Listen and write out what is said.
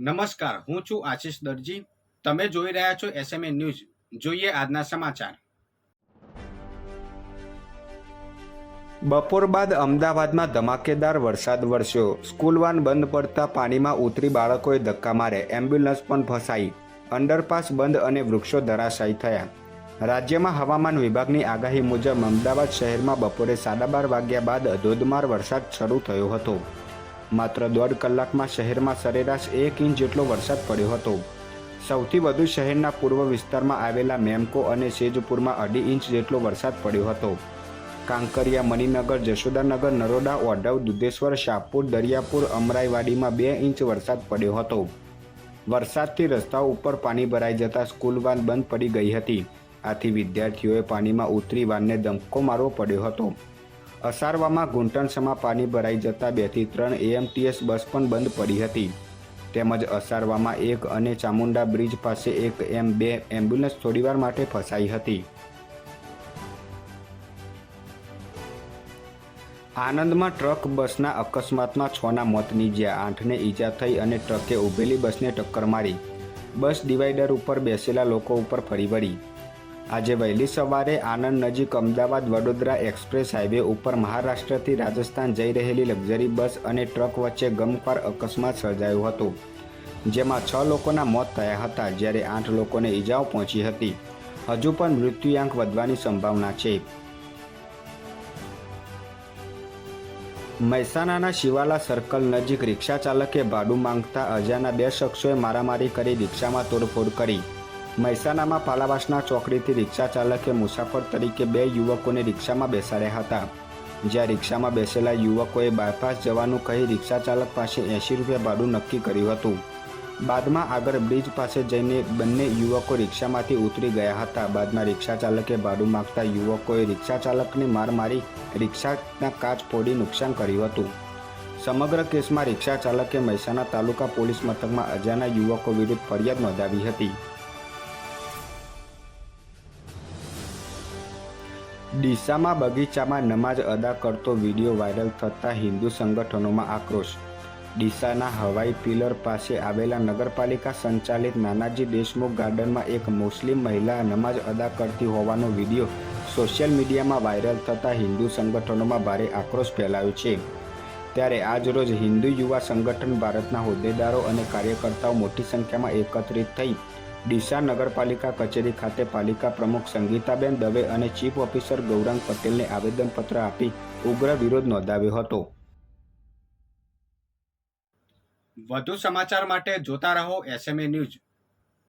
નમસ્કાર, હું છું આશીષ દરજી. તમે જોઈ રહ્યા છો એસએમએ ન્યૂઝ જોઈએ આજના સમાચાર. બપોર બાદ અમદાવાદમાં ધમાકેદાર વરસાદ વરસ્યો. સ્કૂલ વાન બંધ પડતા પાણીમાં ઉતરી બાળકોએ ધક્કા મારે. એમ્બ્યુલન્સ પણ ફસાઈ. અંડરપાસ બંધ અને વૃક્ષો ધરાશાયી થયા. રાજ્યમાં હવામાન વિભાગની આગાહી મુજબ અમદાવાદ શહેરમાં બપોરે સાડા બાર વાગ્યા બાદ ધોધમાર વરસાદ શરૂ થયો હતો. માત્ર દોઢ કલાકમાં શહેરમાં સરેરાશ એક ઇંચ જેટલો વરસાદ પડ્યો હતો. સૌથી વધુ શહેરના પૂર્વ વિસ્તારમાં આવેલા મેમકો અને સેજપુરમાં અઢી ઇંચ જેટલો વરસાદ પડ્યો હતો. કાંકરિયા, મણિનગર, જશોદાનગર, નરોડા ઓઢવ દુધેશ્વર, શાહપુર, દરિયાપુર, અમરાઈવાડીમાં બે ઇંચ વરસાદ પડ્યો હતો. વરસાદથી રસ્તાઓ ઉપર પાણી ભરાઈ જતા સ્કૂલ વાન બંધ પડી ગઈ હતી. આથી વિદ્યાર્થીઓએ પાણીમાં ઉતરી વાનને ધમકો મારવો પડ્યો હતો. અસારવામાં ઘૂંટણસમાં પાણી ભરાઈ જતા બેથી ત્રણ એએમટીએસ બસ પણ બંધ પડી હતી. તેમજ અસારવામાં એક અને ચામુંડા બ્રિજ પાસે એક એમ બે એમ્બ્યુલન્સ થોડીવાર માટે ફસાઈ હતી. આનંદમાં ટ્રક બસના અકસ્માતમાં છના મોત નીજ્યા આઠને ઈજા થઈ અને ટ્રકે ઊભેલી બસને ટક્કર મારી. બસ ડિવાઈડર ઉપર બેસેલા લોકો ઉપર ફરી વળી. આજે વહેલી સવારે આનંદ નજીક અમદાવાદ વડોદરા એક્સપ્રેસ હાઈવે ઉપર મહારાષ્ટ્રથી રાજસ્થાન જઈ રહેલી લક્ઝરી બસ અને ટ્રક વચ્ચે ગમખ્વાર અકસ્માત સર્જાયો હતો, જેમાં છ લોકોના મોત થયા હતા જ્યારે આઠ લોકોને ઈજાઓ પહોંચી હતી. હજુ પણ મૃત્યુઆંક વધવાની સંભાવના છે. મહેસાણાના શિવાલા સર્કલ નજીક રિક્ષા ચાલકે ભાડું માંગતા અજાના બે શખ્સોએ મારામારી કરી રિક્ષામાં તોડફોડ કરી. મહેસાણામાં પાલાવાસના ચોકડીથી રિક્ષા ચાલકે મુસાફર તરીકે બે યુવકોને રિક્ષામાં બેસાડ્યા હતા. જ્યાં રિક્ષામાં બેસેલા યુવકોએ બાયપાસ જવાનું કહી રિક્ષા ચાલક પાસે એંશી રૂપિયા ભાડું નક્કી કર્યું હતું. બાદમાં આગળ બ્રિજ પાસે જઈને બંને યુવકો રિક્ષામાંથી ઉતરી ગયા હતા. બાદમાં રિક્ષા ચાલકે ભાડું માગતા યુવકોએ રિક્ષા ચાલકને માર મારી રિક્ષાના કાચ ફોડી નુકસાન કર્યું હતું. સમગ્ર કેસમાં રિક્ષા ચાલકે મહેસાણા તાલુકા પોલીસ મથકમાં અજાના યુવકો વિરુદ્ધ ફરિયાદ નોંધાવી હતી. ડીસામાં બગીચામાં નમાઝ અદા કરતો વીડિયો વાયરલ થતાં હિન્દુ સંગઠનોમાં આક્રોશ. ડીસાના હવાઈ પિલર પાસે આવેલા નગરપાલિકા સંચાલિત નાનાજી દેશમુખ ગાર્ડનમાં એક મુસ્લિમ મહિલા નમાઝ અદા કરતી હોવાનો વીડિયો સોશિયલ મીડિયામાં વાયરલ થતાં હિન્દુ સંગઠનોમાં ભારે આક્રોશ ફેલાયો છે. ત્યારે આજરોજ હિન્દુ યુવા સંગઠન ભારતના હોદ્દેદારો અને કાર્યકર્તાઓ મોટી સંખ્યામાં એકત્રિત થઈ ડીસા નગરપાલિકા કચેરી ખાતે પાલિકા પ્રમુખ સંગીતાબેન દવે અને ચીફ ઓફિસર ગૌરાંગ પટેલને આવેદનપત્ર આપી ઉગ્ર વિરોધ નોંધાવ્યો હતો. વધુ સમાચાર માટે જોતા રહો એસએમએ ન્યૂઝ